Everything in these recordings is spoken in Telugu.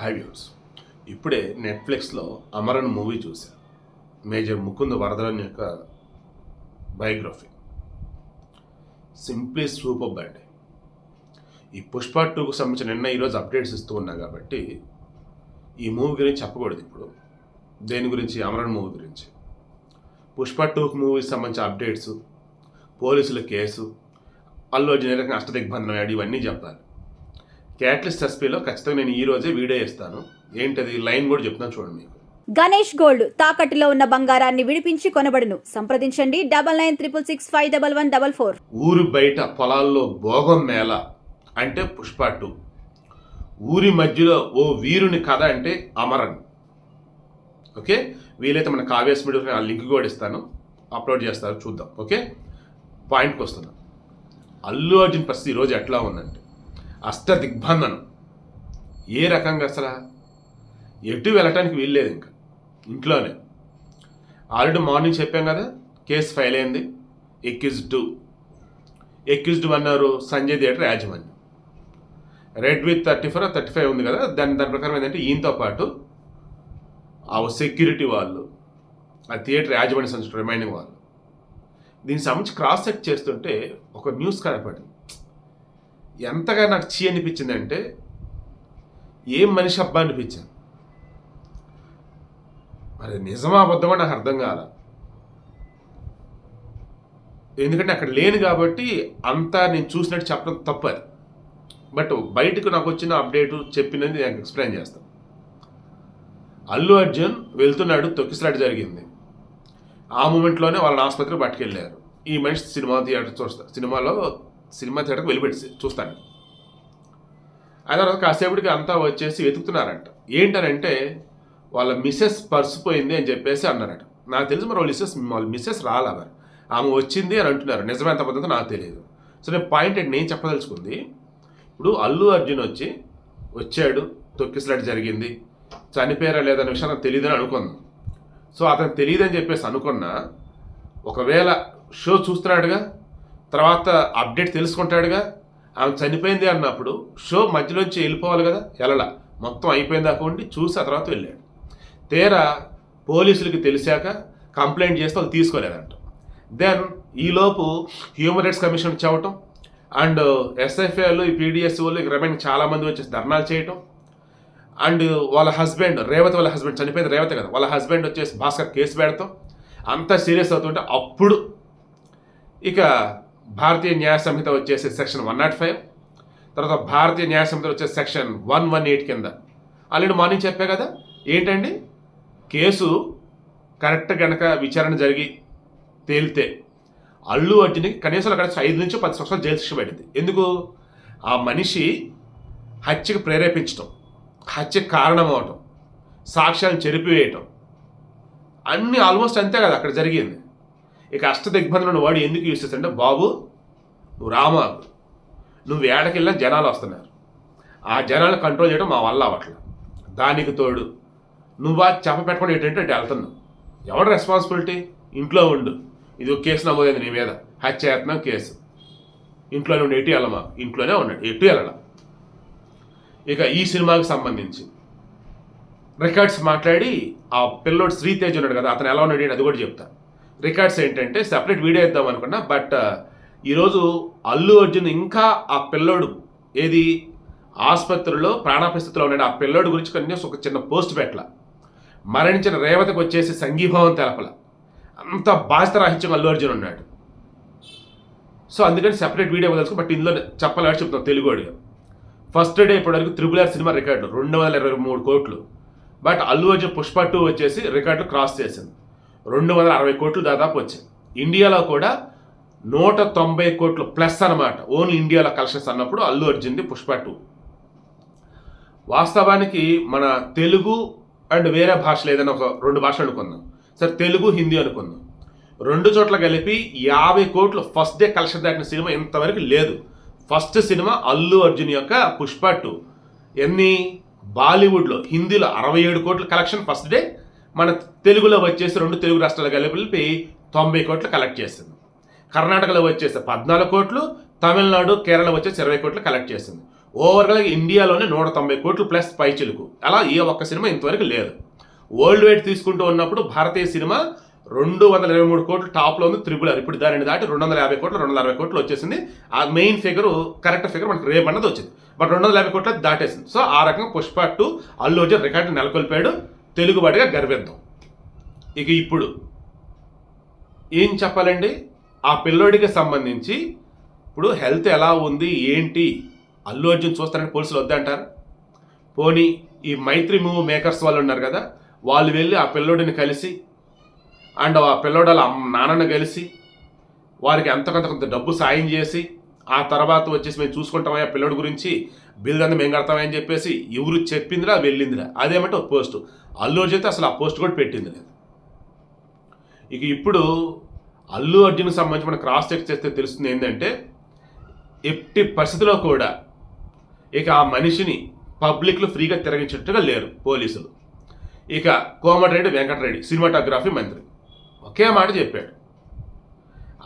హై వ్యూస్ ఇప్పుడే నెట్ఫ్లిక్స్లో అమరన్ మూవీ చూశాను మేజర్ ముకుంద్ వరదరన్ యొక్క బయోగ్రఫీ. Simply super band. ఈ పుష్ప టూకు సంబంధించిన నిన్న ఈరోజు అప్డేట్స్ ఇస్తూ ఉన్నా కాబట్టి ఈ మూవీ గురించి చెప్పకూడదు ఇప్పుడు. దేని గురించి? అమరన్ మూవీ గురించి. పుష్ప టూకు మూవీకి సంబంధించిన అప్డేట్స్ పోలీసుల కేసు అల్లు అర్జున్ రకంగా అష్టదిగ్బంధనం ఇవన్నీ చెప్పాలి. క్యాట్లిస్ట్ ఎస్పీలో ఖచ్చితంగా నేను ఈ రోజే వీడియో ఇస్తాను ఏంటది? లైన్ కూడా చెప్తున్నాను చూడండి గణేష్ గోల్డ్ తాకట్టులో ఉన్న బంగారాన్ని విడిపించి కొనబడును. సంప్రదించండి. Double nine triple six five double one double four. ఊరు బయట పొలాల్లో భోగం మేళ అంటే పుష్ప టూ. ఊరి మధ్యలో ఓ వీరుని కథ అంటే అమరన్. ఓకే? వీలైతే మన కావ్యాస్ మీడియా ఆ లింక్ కూడా ఇస్తాను. అప్లోడ్ చేస్తారు చూద్దాం. ఓకే? పాయింట్కి వస్తున్నాం. అల్లు అర్జున్ పరిస్థితి ఈరోజు ఎట్లా ఉందంటే అష్ట దిగ్బంధనం ఏ రకంగా అసలు? ఎటు వెళ్ళటానికి వీల్లేదు ఇంకా. ఇంట్లోనే. ఆల్రెడీ మార్నింగ్ చెప్పాం కదా కేసు ఫైల్ అయింది. ఎక్యూజ్డ్ టూ అన్నారు సంజయ్ థియేటర్ యాజమాన్యం. Read with thirty four thirty five ఉంది కదా దాని దాని ప్రకారం ఏంటంటే ఈయనతో పాటు ఆ సెక్యూరిటీ వాళ్ళు ఆ థియేటర్ యాజమాన్య సంస్థ రిమైనింగ్ వాళ్ళు. దీనికి సంబంధించి క్రాస్ చెక్ చేస్తుంటే ఒక న్యూస్ కనపడింది. ఎంతగా నాకు చీ అనిపించిందంటే ఏం మనిషి అబ్బా అనిపించింది మరి నిజమా అబద్ధమా నాకు అర్థం కాల. ఎందుకంటే అక్కడ లేను కాబట్టి అంతా నేను చూసినట్టు చెప్పడం తప్పది బట్ బయటకు నాకు వచ్చిన అప్డేట్ చెప్పినది నేను ఎక్స్ప్లెయిన్ చేస్తాను అల్లు అర్జున్ వెళ్తున్నాడు తొక్కిసలాట జరిగింది. ఆ మూమెంట్లోనే వాళ్ళని ఆసుపత్రికి పట్టుకెళ్ళారు. ఈ మనిషి సినిమా థియేటర్ చూస్తా సినిమాలో సినిమా థియేటర్కి వెళ్ళిపెట్టి చూస్తాను. ఆ తర్వాత కాసేపటికి అంతా వచ్చేసి వెతుకుతున్నారంట. ఏంటనంటే వాళ్ళ మిస్సెస్ పర్సు పోయింది అని చెప్పేసి అన్నారట. నాకు తెలిసి మరి వాళ్ళ మిస్సెస్ వాళ్ళ మిస్సెస్ రాలా మరి. ఆమె వచ్చింది అని అంటున్నారు. నిజమెంత పద్ధతి నాకు తెలియదు. సో నేను పాయింట్ ఏంటి? నేను చెప్పదలుచుకుంది ఇప్పుడు అల్లు అర్జున్ వచ్చి వచ్చాడు తొక్కిసలాట జరిగింది. చనిపోయారా లేదనే విషయం నాకు తెలియదని అనుకుందాం సో అతను తెలియదని చెప్పేసి అనుకున్నా. ఒకవేళ షో చూస్తున్నాడుగా తర్వాత అప్డేట్ తెలుసుకుంటాడుగా. ఆమె చనిపోయింది అన్నప్పుడు షో మధ్యలోంచి వెళ్ళిపోవాలి కదా వెళ్ళలా మొత్తం అయిపోయిన దాకా ఉండి చూసి ఆ తర్వాత వెళ్ళాడు. తీరా పోలీసులకి తెలిసాక కంప్లైంట్ చేస్తే వాళ్ళు తీసుకోలేదంట. దెన్ ఈలోపు హ్యూమన్ రైట్స్ కమిషన్ చెవటం అండ్ ఎస్ఎఫ్ఏలు ఈ పీడిఎస్ వాళ్ళు రిమైన్ చాలామంది వచ్చేసి ధర్నాలు చేయటం అండ్ వాళ్ళ హస్బెండ్ రేవతి వాళ్ళ హస్బెండ్ చనిపోయింది రేవతి కదా వాళ్ళ హస్బెండ్ వచ్చేసి భాస్కర్ కేసు పెడతాం. అంతా సీరియస్ అవుతుంటే అప్పుడు ఇక భారతీయ న్యాయ సంహిత వచ్చేసి సెక్షన్ వన్ నాట్ ఫైవ్. తర్వాత భారతీయ న్యాయ సంహిత వచ్చేసి సెక్షన్ వన్ వన్ ఎయిట్ కింద. ఆల్రెడీ మార్నింగ్ చెప్పే కదా ఏంటండి? కేసు కరెక్ట్ కనుక విచారణ జరిగి తేలితే అల్లు అర్జున్కి కనీసం అక్కడ ఐదు నుంచి పది సంవత్సరాలు జైలు శిక్ష పడింది. ఎందుకు? ఆ మనిషి హత్యకు ప్రేరేపించటం హత్యకు కారణం అవటం సాక్ష్యాలను చెరిపివేయటం అన్నీ ఆల్మోస్ట్ అంతే కదా అక్కడ జరిగింది. ఇక అష్ట దిగ్బంధులను వాడు ఎందుకు యూస్ చేస్తాడంటే బాబు నువ్వు రామాకు. నువ్వు ఏడకెళ్ళినా జనాలు వస్తున్నారు. ఆ జనాలు కంట్రోల్ చేయడం మా వల్ల అవట్ల దానికి తోడు నువ్వు ఆ చెప్ప పెట్టుకుని ఏంటంటే అటు వెళ్తున్నావు. ఎవడు రెస్పాన్సిబిలిటీ ఇంట్లో ఉండు. ఇది ఒక కేసు నమోదైంది నీ మీద. హత్యాయత్నం కేసు. ఇంట్లోనే ఉండి ఎటు వెళ్ళమా ఇంట్లోనే ఉన్నాడు ఎటు వెళ్ళడం? ఇక ఈ సినిమాకి సంబంధించి రికార్డ్స్ మాట్లాడి ఆ పిల్లోడు శ్రీతేజ్ ఉన్నాడు కదా అతను ఎలా ఉన్నాడు అది కూడా చెప్తాను రికార్డ్స్ ఏంటంటే సెపరేట్ వీడియో ఇద్దాం అనుకున్నా బట్ uh, ఈరోజు అల్లు అర్జున్ ఇంకా ఆ పిల్లోడు ఏది? ఆసుపత్రిలో ప్రాణాపరిస్థితిలో ఉన్నాడు. ఆ పిల్లోడు గురించి కొన్ని ఒక చిన్న పోస్ట్ పెట్టల. మరణించిన రేవతికి వచ్చేసి సంఘీభావం తెలపల. అంత బాధ్యతరాహిత్యం అల్లు అర్జున్ ఉన్నాడు. సో అందుకని సెపరేట్ వీడియో తెలుసుకో బట్ ఇందులో చెప్పాలని చెప్తాం తెలుగుడిగా ఫస్ట్ డే ఇప్పటివరకు త్రిబుల్ ఆర్ సినిమా రికార్డు రెండు వందల ఇరవై మూడు కోట్లు. బట్ అల్లు అర్జున్ పుష్ప టూ వచ్చేసి రికార్డు క్రాస్ చేసింది. రెండు వందల అరవై కోట్లు దాదాపు వచ్చాయి ఇండియాలో కూడా నూట తొంభై కోట్లు ప్లస్ అనమాట ఓన్లీ ఇండియాలో కలెక్షన్స్ అన్నప్పుడు అల్లు అర్జున్ది పుష్ప టూ. వాస్తవానికి మన తెలుగు అండ్ వేరే భాషలు ఏదైనా ఒక రెండు భాషలు అనుకుందాం. సరే తెలుగు హిందీ అనుకుందాం. రెండు చోట్ల కలిపి యాభై కోట్లు ఫస్ట్ డే కలెక్షన్ దాటిన సినిమా ఇంతవరకు లేదు. ఫస్ట్ సినిమా అల్లు అర్జున్ యొక్క పుష్ప టూ. ఎన్ని? బాలీవుడ్లో హిందీలో అరవై ఏడు కోట్ల కలెక్షన్ ఫస్ట్ డే మన తెలుగులో వచ్చేసి రెండు తెలుగు రాష్ట్రాలు కలిపి తొంభై కోట్లు కలెక్ట్ చేసింది. కర్ణాటకలో వచ్చేసి పద్నాలుగు కోట్లు తమిళనాడు కేరళ వచ్చేసి ఇరవై కోట్లు కలెక్ట్ చేసింది. ఓవర్గా ఇండియాలోనే నూట తొంభై కోట్లు ప్లస్ పైచిలుకు అలా ఏ ఒక్క సినిమా ఇంతవరకు లేదు. వరల్డ్ వైడ్ తీసుకుంటూ ఉన్నప్పుడు భారతీయ సినిమా రెండు వందల ఇరవై మూడు కోట్లు టాప్లో ఉంది త్రిబుల్ ఇప్పుడు దానిని దాటి రెండు వందల యాభై కోట్లు రెండు వందల అరవై కోట్లు వచ్చేసింది. ఆ మెయిన్ ఫిగర్ కరెక్ట్ ఫిగర్ మనకి రేపు అన్నది వచ్చింది. బట్ రెండు వందల యాభై కోట్లు దాటేసింది. సో ఆ రకంగా పుష్ప టూ అల్లు అర్జున్ రికార్డు నెలకొల్పాడు. తెలుగుబడిగా గర్విద్దాం. ఇక ఇప్పుడు ఏం చెప్పాలండి? ఆ పిల్లోడికి సంబంధించి ఇప్పుడు హెల్త్ ఎలా ఉంది ఏంటి? అల్లు అర్జున్ చూస్తారని పోలీసులు వద్దంటారు. పోనీ ఈ మైత్రి మూవ్ మేకర్స్ వాళ్ళు ఉన్నారు కదా వాళ్ళు వెళ్ళి ఆ పిల్లోడిని కలిసి అండ్ ఆ పిల్లోడు వాళ్ళ నాన్నను నాన్నని కలిసి వారికి ఎంత కొంత కొంత డబ్బు సాయం చేసి ఆ తర్వాత వచ్చేసి మేము చూసుకుంటామయ్యా ఆ గురించి. బిల్ అంతా మేము కడతామని చెప్పేసి ఎవరు చెప్పిందిరా వెళ్ళిందిరా. అదేమంటే ఒక పోస్ట్. అల్లు అర్జున్ అయితే అసలు ఆ పోస్ట్ కూడా పెట్టింది లేదు. ఇక ఇప్పుడు అల్లు అర్జున్కి సంబంధించి మనం క్రాస్ చెక్ చేస్తే తెలుస్తుంది ఏంటంటే ఎట్టి పరిస్థితిలో కూడా ఇక ఆ మనిషిని పబ్లిక్లో ఫ్రీగా తిరగించేట్టుగా లేరు పోలీసులు. ఇక కోమటిరెడ్డి వెంకటరెడ్డి సినిమాటోగ్రఫీ మంత్రి. ఒకే మాట చెప్పాడు.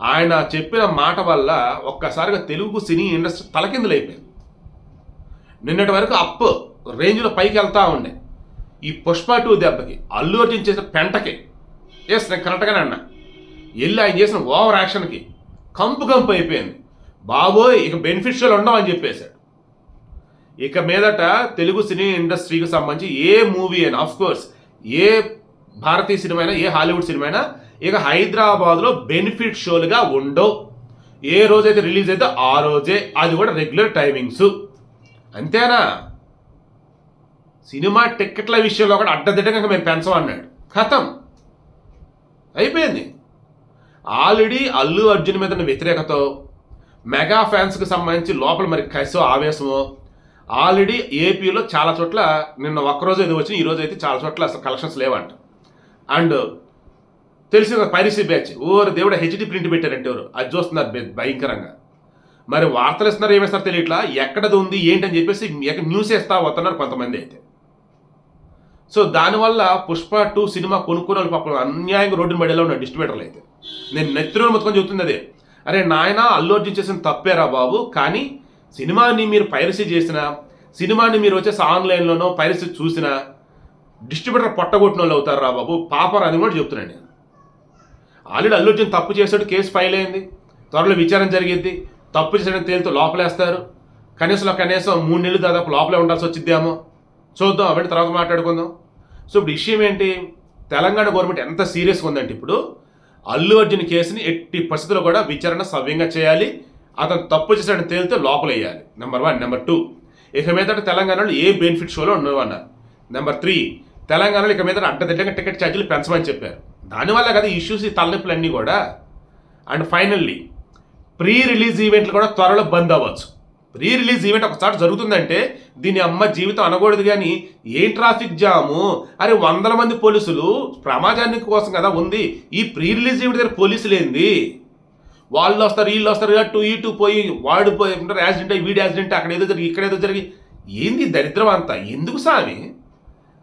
ఆయన చెప్పిన మాట వల్ల ఒక్కసారిగా తెలుగు సినీ ఇండస్ట్రీ తలకిందులైపోయింది. నిన్నటి వరకు అప్ రేంజ్లో పైకి వెళ్తూ ఉండే. ఈ పుష్ప టూ దెబ్బకి అల్లు అర్జున్ చేసిన పెంటకి. ఎస్ నేను కరెక్ట్గానే అన్నా. వెళ్ళి ఆయన చేసిన ఓవర్ యాక్షన్కి కంపు కంపు అయిపోయింది. బాబోయ్ ఇక బెనిఫిషియల్ ఉండవు అని చెప్పేశాడు. ఇక మీదట తెలుగు సినీ ఇండస్ట్రీకి సంబంధించి ఏ మూవీ అయినా ఆఫ్ కోర్స్ ఏ భారతీయ సినిమా అయినా ఏ హాలీవుడ్ సినిమా అయినా ఇక హైదరాబాద్లో బెనిఫిట్ షోలుగా ఉండవు. ఏ రోజైతే రిలీజ్ అయితే ఆ రోజే. అది కూడా రెగ్యులర్ టైమింగ్స్. అంతేనా? సినిమా టిక్కెట్ల విషయంలో కూడా అడ్డదిడ్డగా మేము పెంచమన్నాడు. ఖతం అయిపోయింది. ఆల్రెడీ అల్లు అర్జున్ మీద వ్యతిరేకత వ్యతిరేకతో మెగా ఫ్యాన్స్కి సంబంధించి లోపల మరి కసో ఆవేశమో ఆల్రెడీ ఏపీలో చాలా చోట్ల నిన్న ఒక్కరోజు ఏదో వచ్చి ఈరోజు అయితే చాలా చోట్ల అసలు కలెక్షన్స్ లేవంట. అండ్ తెలిసిన పైరసీ బ్యాచ్. ఓరు దేవుడు హెచ్డి ప్రింట్ పెట్టారంటే ఎవరు? అది చూస్తున్నారు భయంకరంగా. మరి వార్తలు ఇస్తున్నారు ఏమేస్తారు తెలియట్లా? ఎక్కడది ఉంది ఏంటి అని చెప్పేసి ఎక్కడ న్యూస్ వేస్తా వస్తున్నారు కొంతమంది అయితే. సో దానివల్ల పుష్ప టూ సినిమా కొనుక్కునే వాళ్ళు పాపం అన్యాయంగా రోడ్డు మడిలో ఉన్న డిస్ట్రిబ్యూటర్లు అయితే. నేను నెత్తిలో మొత్తుకొని చెబుతుంది అదే. అరే నాయన అల్లు అర్జున్ చేసిన తప్పేరా బాబు? కానీ సినిమాని మీరు పైరసీ చేసిన సినిమాని మీరు వచ్చేసి ఆన్లైన్లోనో పైరసీ చూసినా డిస్ట్రిబ్యూటర్ పొట్టగొట్టిన వాళ్ళు అవుతారు రా బాబు? పాపర్ అని కూడా చెప్తున్నాను నేను. ఆల్రెడీ అల్లు అర్జున్ తప్పు చేశాడు కేసు ఫైల్ అయింది. త్వరలో విచారణ జరిగింది తప్పు చేసిన తేలితో లోపలేస్తారు. కనీసం కనీసం మూడు నెలలు దాదాపు లోపలే ఉండాల్సి వచ్చిద్దేమో. చూద్దాం అవన్నీ తర్వాత మాట్లాడుకుందాం. సో ఇప్పుడు విషయం ఏంటి? తెలంగాణ గవర్నమెంట్ ఎంత సీరియస్గా ఉందంటే ఇప్పుడు అల్లు అర్జున్ కేసుని ఎట్టి పరిస్థితుల్లో కూడా విచారణ సవ్యంగా చేయాలి. అతను తప్పు చేశాడని తేలితే లోపలేయాలి. నెంబర్ వన్ నెంబర్ టూ ఇక మీద తెలంగాణలో ఏ బెనిఫిట్ షోలో ఉండవన్నారు నెంబర్ త్రీ తెలంగాణలో ఇక మీద అడ్డదిడ్డంగా టికెట్ ఛార్జీలు పెంచమని చెప్పారు. దానివల్ల కదా ఇష్యూస్ ఈ తలనొప్పులన్నీ కూడా. అండ్ ఫైనల్లీ ప్రీ రిలీజ్ ఈవెంట్లు కూడా త్వరలో బంద్ అవ్వచ్చు. ప్రీ రిలీజ్ ఈవెంట్ ఒకసారి జరుగుతుందంటే దీని అమ్మ జీవితం అనకూడదు కానీ ఏం ట్రాఫిక్ జాము అరే వందల మంది పోలీసులు ప్రమాదానికి కోసం కదా ఉంది. ఈ ప్రీ రిలీజ్ ఈవెంట్ దగ్గర పోలీసులు ఏంది? వాళ్ళు వస్తారు వీళ్ళు వస్తారు అటు ఇటు పోయి వాడు పోయి ఉంటారు యాక్సిడెంట్ అయ్యి వీడి యాక్సిడెంట్ అక్కడ ఏదో జరిగి ఇక్కడ ఏదో జరిగి. ఏంది దరిద్రం అంతా? ఎందుకు సామి?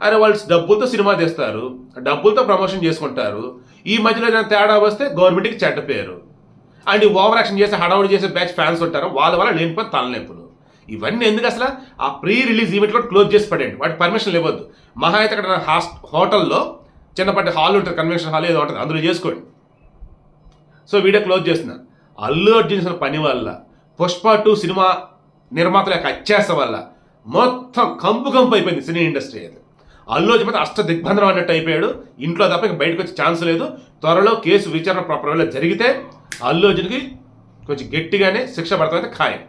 అరే వాళ్ళు డబ్బులతో సినిమా తీస్తారు డబ్బులతో ప్రమోషన్ చేసుకుంటారు. ఈ మధ్యలో ఏదైనా తేడా వస్తే గవర్నమెంట్కి చెడ్డ పేరు. అండ్ ఓవర్ యాక్షన్ చేసే హడావుడి చేసే బ్యాచ్ ఫ్యాన్స్ ఉంటారు వాళ్ళ వల్ల లేనిపోయిన తలనొప్పులు. ఇవన్నీ ఎందుకు అసలు? ఆ ప్రీ రిలీజ్ ఈవెంట్ కూడా క్లోజ్ చేసి పడండి వాటి పర్మిషన్ ఇవ్వద్దు. మహా అయితే అక్కడ హాస్ హోటల్లో చిన్నపాటి హాల్ ఉంటుంది కన్వెన్షన్ హాల్ ఏదో ఉంటుంది అందులో చేసుకోండి. సో వీడియో క్లోజ్ చేస్తున్నా. అల్లు అర్జున్ చేసిన పని వల్ల పుష్ప టూ సినిమా నిర్మాతల యొక్క అత్యాస వల్ల మొత్తం కంపు కంపు అయిపోయింది సినీ ఇండస్ట్రీ అది అల్లు చెప్పితే అష్ట దిగ్బంధనం అన్నట్టు అయిపోయాడు. ఇంట్లో తప్ప ఇక బయటకు వచ్చే ఛాన్స్ లేదు. త్వరలో కేసు విచారణ ప్రాపర్ జరిగితే అల్లు అర్జున్కి కొంచెం గట్టిగానే శిక్ష పడతామైతే ఖాయం.